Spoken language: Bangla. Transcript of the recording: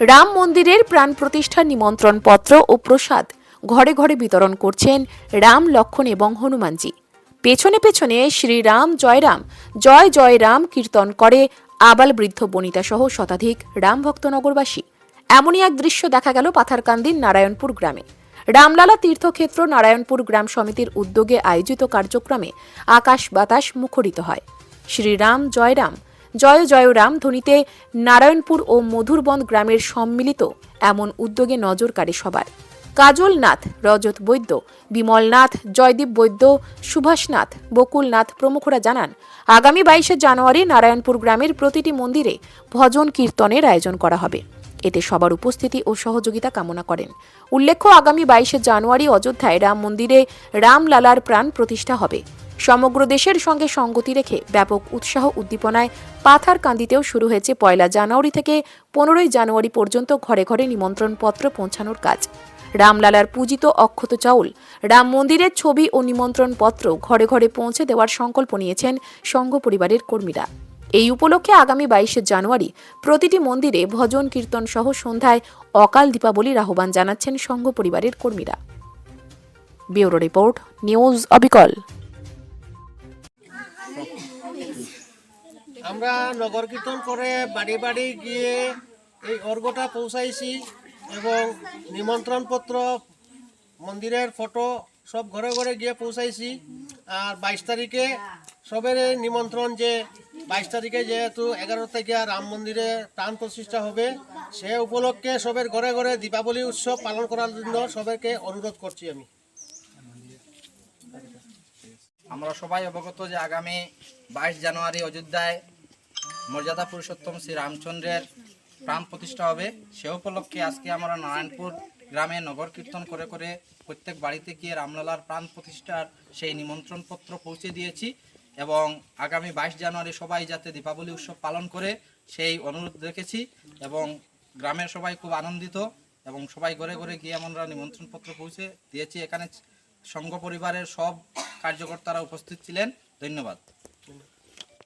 রাম মন্দিরের প্রাণ প্রতিষ্ঠার নিমন্ত্রণ পত্র ও প্রসাদ ঘরে ঘরে বিতরণ করছেন রাম লক্ষণ এবং হনুমানজি। পেছনে পেছনে শ্রীরাম জয়রাম জয় জয় রাম কীর্তন করে আবাল বৃদ্ধ বনিতা সহ শতাধিক রামভক্ত নগরবাসী এমনই এক দৃশ্য দেখা গেল পাথারকান্দির নারায়ণপুর গ্রামে। রামলালা তীর্থক্ষেত্র নারায়ণপুর গ্রাম সমিতির উদ্যোগে আয়োজিত কার্যক্রমে আকাশ বাতাস মুখরিত হয়। শ্রীরাম জয়রাম জয় জয় রাম ধ্বনিতে নারায়ণপুর ও মধুরবন্দ গ্রামের সম্মিলিত এমন উদ্যোগে নজর কাড়ে সবার। কাজল নাথ রজত বৈদ্য বিমল নাথ জয়দীপ বৈদ্য সুভাষ নাথ বকুল নাথ প্রমুখরা জানান, আগামী বাইশে জানুয়ারি নারায়ণপুর গ্রামের প্রতিটি মন্দিরে ভজন কীর্তনের আয়োজন করা হবে। এতে সবার উপস্থিতি ও সহযোগিতা কামনা করেন। উল্লেখ্য, আগামী বাইশে জানুয়ারি অযোধ্যায় রাম মন্দিরে রামলালার প্রাণ প্রতিষ্ঠা হবে। সমগ্র দেশের সঙ্গে সঙ্গতি রেখে ব্যাপক উৎসাহ উদ্দীপনায় পাথার পাথারকান্দিতেও শুরু হয়েছে পয়লা জানুয়ারি থেকে পনেরোই জানুয়ারি পর্যন্ত ঘরে ঘরে নিমন্ত্রণ পত্র পৌঁছানোর কাজ। রামলালার পূজিত অক্ষত চাউল, রাম মন্দিরের ছবি ও নিমন্ত্রণ পত্র ঘরে ঘরে পৌঁছে দেওয়ার সংকল্প নিয়েছেন সংঘ পরিবারের কর্মীরা। এই উপলক্ষে আগামী বাইশে জানুয়ারি প্রতিটি মন্দিরে ভজন কীর্তন সহ সন্ধ্যায় অকাল দীপাবলির আহ্বান জানাচ্ছেন সংঘ পরিবারের কর্মীরা। ব্যুরো রিপোর্ট, নিউজ অবিকল। আমরা নগর কীর্তন করে বাড়ি বাড়ি গিয়ে এই অর্ঘটা পৌঁছাইছি এবং নিমন্ত্রণপত্র, মন্দিরের ফটো সব ঘরে ঘরে গিয়ে পৌঁছাইছি। আর বাইশ তারিখে সবের নিমন্ত্রণ যে বাইশ তারিখে যেহেতু এগারো থেকে রাম মন্দিরে প্রাণ প্রতিষ্ঠা হবে, সে উপলক্ষে সবের ঘরে ঘরে দীপাবলি উৎসব পালন করার জন্য সবাইকে অনুরোধ করছি আমি। আমরা সবাই অবগত যে আগামী বাইশ জানুয়ারি অযোধ্যায় মর্যাদা পুরুষোত্তম শ্রী রামচন্দ্রের প্রাণ প্রতিষ্ঠা হবে। সে উপলক্ষে আজকে আমরা নারায়ণপুর গ্রামে নগর কীর্তন করে করে প্রত্যেক বাড়িতে গিয়ে রামলালার প্রাণ প্রতিষ্ঠার সেই নিমন্ত্রণ পত্র পৌঁছে দিয়েছি এবং আগামী বাইশ জানুয়ারি সবাই যাতে দীপাবলি উৎসব পালন করে সেই অনুরোধ রেখেছি এবং গ্রামের সবাই খুব আনন্দিত এবং সবাই ঘরে ঘরে গিয়ে আমরা নিমন্ত্রণপত্র পৌঁছে দিয়েছি। এখানে সংঘ পরিবারের সব কার্যকর্তারা উপস্থিত ছিলেন। ধন্যবাদ।